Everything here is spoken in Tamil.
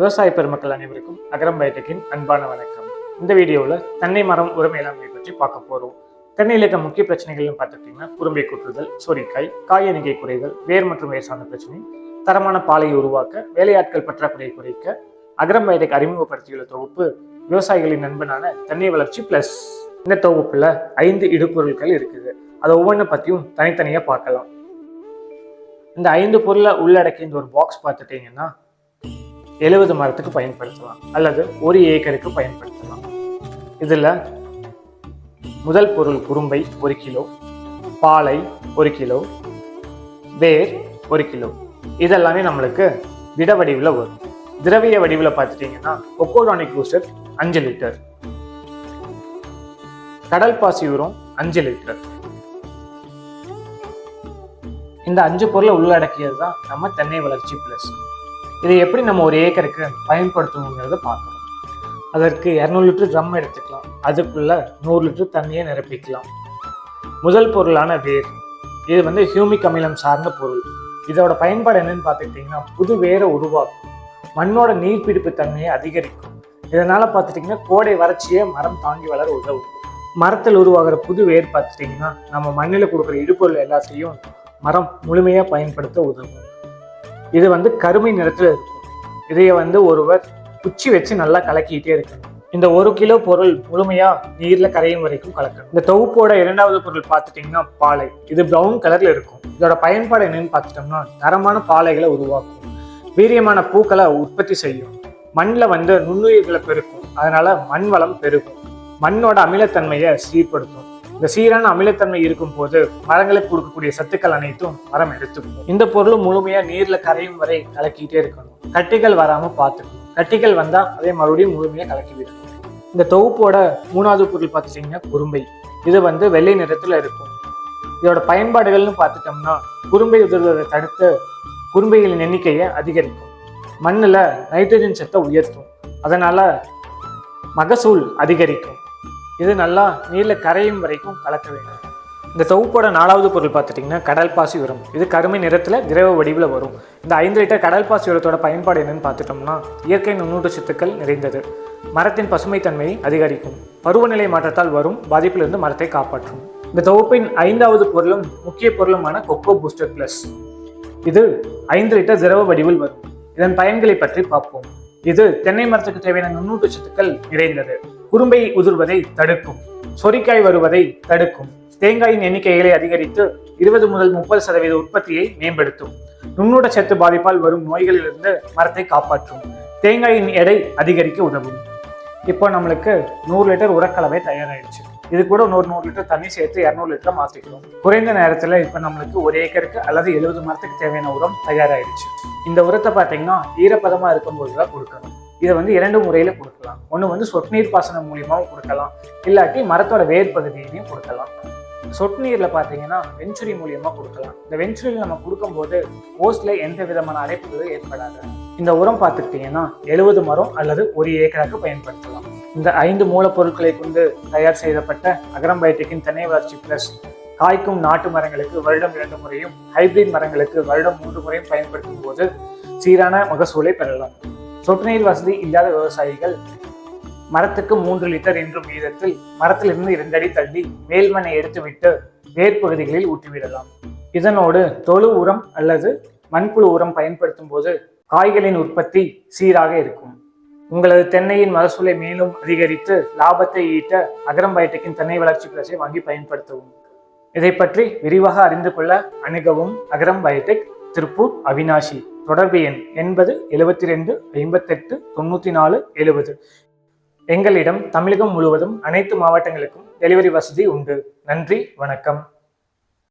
விவசாய பெருமக்கள் அனைவருக்கும் அகரம் பயோடெக்கின் அன்பான வணக்கம். இந்த வீடியோவில் தென்னை மரம் உர மேலாண்மை பற்றி பார்க்க போகிறோம் தென்னையில் இருக்க முக்கிய பிரச்சனைகள்னு பார்த்துக்கிட்டிங்கன்னா குறும்பை குற்றுதல் சொரிக்காய் காய் எண்ணிக்கை குறைதல் வேர் மற்றும் வேர் சார்ந்த பிரச்சனை தரமான பாலையை உருவாக்க வேலையாட்கள் பற்றாக்குறையை குறைக்க அகரம் பயோடெக் அறிமுகப்படுத்தியுள்ள தொகுப்பு விவசாயிகளின் நண்பனான தென்னை வளர்ச்சி ப்ளஸ் இந்த தொகுப்பில் ஐந்து இடுபொருட்கள் இருக்குது. அதை ஒவ்வொன்றை பற்றியும் தனித்தனியாக பார்க்கலாம். இந்த ஐந்து பொருளை உள்ளடக்கிய இந்த ஒரு பாக்ஸ் பார்த்துட்டீங்கன்னா எழுபது மரத்துக்கு பயன்படுத்தலாம். அல்லது ஒரு ஏக்கருக்கு பயன்படுத்தலாம். இதில் முதல் பொருள் குறும்பை ஒரு கிலோ பாலை ஒரு கிலோ வேர் ஒரு கிலோ. இதெல்லாமே நம்மளுக்கு திட வடிவில் வரும். திரவிய வடிவில் பார்த்துட்டீங்கன்னா ஒக்கோடானிக் பூஸ்டர் அஞ்சு லிட்டர். கடல் பாசி உரம் அஞ்சு லிட்டர். இந்த அஞ்சு பொருளை உள்ளடக்கியது தான் நம்ம தென்னை வளர்ச்சி பிளஸ் இதை எப்படி நம்ம ஒரு ஏக்கருக்கு பயன்படுத்தணுங்கிறத பார்க்கணும். அதற்கு இரநூறு லிட்டர் ட்ரம் எடுத்துக்கலாம். அதுக்குள்ளே நூறு லிட்டர் தண்ணியை நிரப்பிக்கலாம். முதல் பொருளான வேர். இது வந்து ஹியூமிக் அமிலம் சார்ந்த பொருள். இதோட பயன்பாடு என்னன்னு பார்த்துக்கிட்டிங்கன்னா புது வேரை உருவாக்கும். மண்ணோட நீர்ப்பிடிப்பு தன்மையை அதிகரிக்கும். இதனால் பார்த்துட்டிங்கன்னா கோடை வறட்சியை மரம் தாங்கி வளர உதவும். மரத்தில் உருவாகிற புது வேர் பார்த்துட்டிங்கன்னா நம்ம மண்ணில் கொடுக்குற இடுபொருள் எல்லாத்தையும் மரம் முழுமையாக பயன்படுத்த உதவும். இது வந்து கருமை நிறத்தில் இருக்கும் இதைய வந்து ஒருவர் குச்சி வச்சு நல்லா கலக்கிக்கிட்டே இருக்கணும் இந்த ஒரு கிலோ பொருள் முழுமையா நீர்ல கரையும் வரைக்கும் கலக்கணும். இந்த தொகுப்போட இரண்டாவது பொருள் பார்த்துட்டீங்கன்னா பாலை. இது ப்ரௌன் கலர்ல இருக்கும். இதோட பயன்பாடு என்னன்னு பார்த்துட்டோம்னா தரமான பாலைகளை உருவாக்கும். வீரியமான பூக்களை உற்பத்தி செய்யும். மண்ணில் வந்து நுண்ணுயிர்களை பெருக்கும். அதனால மண் வளம் பெருகும். மண்ணோட அமிலத்தன்மையை சீர்படுத்தும். இந்த சீரான அமிலத்தன்மை இருக்கும் போது மரங்களுக்கு கொடுக்கக்கூடிய சத்துக்கள் அனைத்தும் மரம் எடுத்துக்கும் இந்த பொருள் முழுமையா நீர்ல கரையும் வரை கலக்கிட்டே இருக்கணும். கட்டிகள் வராம பார்த்துக்கணும். கட்டிகள் வந்தா அதே மறுபடியும் முழுமையா கலக்கி விடணும். இந்த தொகுப்போட மூணாவது பொருள் பார்த்துட்டீங்கன்னா குறும்பை. இது வந்து வெள்ளை நிறத்துல இருக்கும். இதோட பயன்பாடுகள்னு பார்த்துட்டோம்னா குறும்பை உதிர்வதை தடுத்து குறும்பைகளின் எண்ணிக்கையை அதிகரிக்கும். மண்ணில் நைட்ரஜன் சத்தை உயர்த்தும். அதனால மகசூல் அதிகரிக்கும். இது நல்லா நீரில் கரையும் வரைக்கும் கலக்க வேண்டும். இந்த தொகுப்போட நாலாவது பொருள் பார்த்துட்டிங்கன்னா கடல் பாசி உரம். இது கருமை நிறத்தில் திரவ வடிவில் வரும். இந்த ஐந்து லிட்டர் கடல் பாசி உரத்தோட பயன்பாடு என்னன்னு பார்த்துட்டோம்னா இயற்கை நுண்ணூட்ட சத்துக்கள் நிறைந்தது. மரத்தின் பசுமைத்தன்மையை அதிகரிக்கும். பருவநிலை மாற்றத்தால் வரும் பாதிப்பிலிருந்து மரத்தை காப்பாற்றும். இந்த தொகுப்பின் ஐந்தாவது பொருளும் முக்கிய பொருளுமான கொக்கோ பூஸ்டர் ப்ளஸ். இது ஐந்து லிட்டர் திரவ வடிவில் வரும். இதன் பயன்களை பற்றி பார்ப்போம். இது தென்னை மரத்துக்கு தேவையான நுண்ணூட்டு சத்துக்கள் நிறைந்தது. குறும்பை உதிர்வதை தடுக்கும். சொரிக்காய் வருவதை தடுக்கும். தேங்காயின் எண்ணிக்கைகளை அதிகரித்து இருபது முதல் முப்பது சதவீத உற்பத்தியை மேம்படுத்தும். நுண்ணூட்ட சத்து பாதிப்பால் வரும் நோய்களிலிருந்து மரத்தை காப்பாற்றும். தேங்காயின் எடை அதிகரிக்க உதவும். இப்போ நம்மளுக்கு நூறு லிட்டர் உரக்கலவை தயாராகிடுச்சு இது கூட நூறு நூறு லிட்டர் தண்ணி சேர்த்து இரநூறு லிட்டர் மாற்றிக்கணும் குறைந்த நேரத்தில் இப்போ நம்மளுக்கு ஒரு ஏக்கருக்கு அல்லது எழுபது மரத்துக்கு தேவையான உரம் தயாராகிடுச்சு இந்த உரத்தை பார்த்தீங்கன்னா ஈரப்பதமாக இருக்கும்போது தான் கொடுக்கணும். இதை வந்து இரண்டு முறையில் கொடுக்கலாம். ஒன்று வந்து சொட்டு நீர் பாசனம் மூலியமாகவும் கொடுக்கலாம். இல்லாட்டி மரத்தோட வேர் பகுதியிலையும் கொடுக்கலாம். சொட்டு நீரில் பார்த்தீங்கன்னா வெஞ்சுரி மூலியமாக கொடுக்கலாம். இந்த வெஞ்சுரியில் நம்ம கொடுக்கும்போது ஓஸ்ல எந்த விதமான அடைப்புகளும் ஏற்படாது. இந்த உரம் பார்த்துக்கிட்டிங்கன்னா எழுபது மரம் அல்லது ஒரு ஏக்கராக்கு பயன்படுத்தலாம். இந்த ஐந்து மூலப்பொருட்களை கொண்டு தயார் செய்யப்பட்ட அகரம்பயோட்டிக்கின் தென்னை வளர்ச்சி பிளஸ் காய்க்கும் நாட்டு மரங்களுக்கு வருடம் இரண்டு முறையும் ஹைபிரிட் மரங்களுக்கு வருடம் மூன்று முறையும் பயன்படுத்தும் போது சீரான மகசூலை பெறலாம். சொட்டு நீர் வசதி இல்லாத விவசாயிகள் மரத்துக்கு மூன்று லிட்டர் என்றும் வீதத்தில் மரத்திலிருந்து இரண்டடி தள்ளி வேல்மனை எடுத்துவிட்டு வேர்ப்பகுதிகளில் ஊற்றிவிடலாம் இதனோடு தொழு உரம் அல்லது மண்புழு உரம் பயன்படுத்தும் போது காய்களின் உற்பத்தி சீராக இருக்கும். உங்களது தென்னையின் மகசூலை மேலும் அதிகரித்து லாபத்தை ஈட்ட அகரம் பயோடெக்கின் தென்னை வளர்ச்சி பிளஸை வாங்கி பயன்படுத்தவும். இதை பற்றி விரிவாக அறிந்து கொள்ள அணுகவும் அகரம் பயோடெக் திருப்பூர் அவினாஷி தொடர்பு எண் எண்பது எழுபத்தி ரெண்டு ஐம்பத்தெட்டு தொண்ணூற்றி நாலு எழுபது எங்களிடம் தமிழகம் முழுவதும் அனைத்து மாவட்டங்களுக்கும் டெலிவரி வசதி உண்டு. நன்றி வணக்கம்.